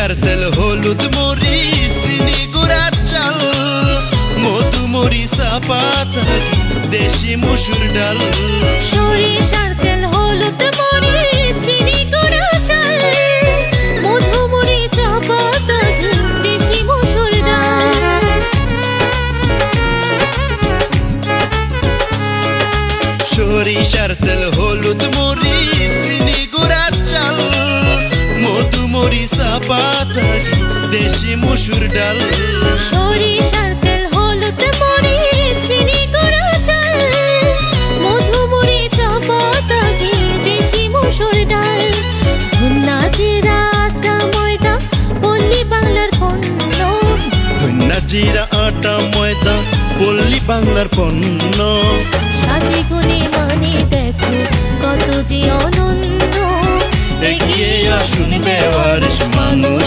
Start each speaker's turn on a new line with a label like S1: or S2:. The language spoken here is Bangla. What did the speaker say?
S1: সরিষার তেল হলুদ মরিচ গুড়ার চাল মধু মরিচা পাতা দেশি মসুর ডাল।
S2: সরিষার তেল হলুদ মরিচ চিনি গুঁড়া চাল মধু মরিচ পাতা দেশি মসুর ডাল।
S1: সরিষার তেল হলুদ মরিচ পাতা দেশি মসুর ডাল।
S2: সরিষার তেল হলুদ মরিচ চিনি গুঁড়া চাল। মধু মরিচ পাতা ঘি, দেশি মসুর ডাল। ধুনা জিরা আটা ময়দা পল্লী বাংলার পণ্য।
S1: ধন্যা জিরা আটা ময়দা পল্লী বাংলার পণ্য। শুনবে বারিশ মানুষ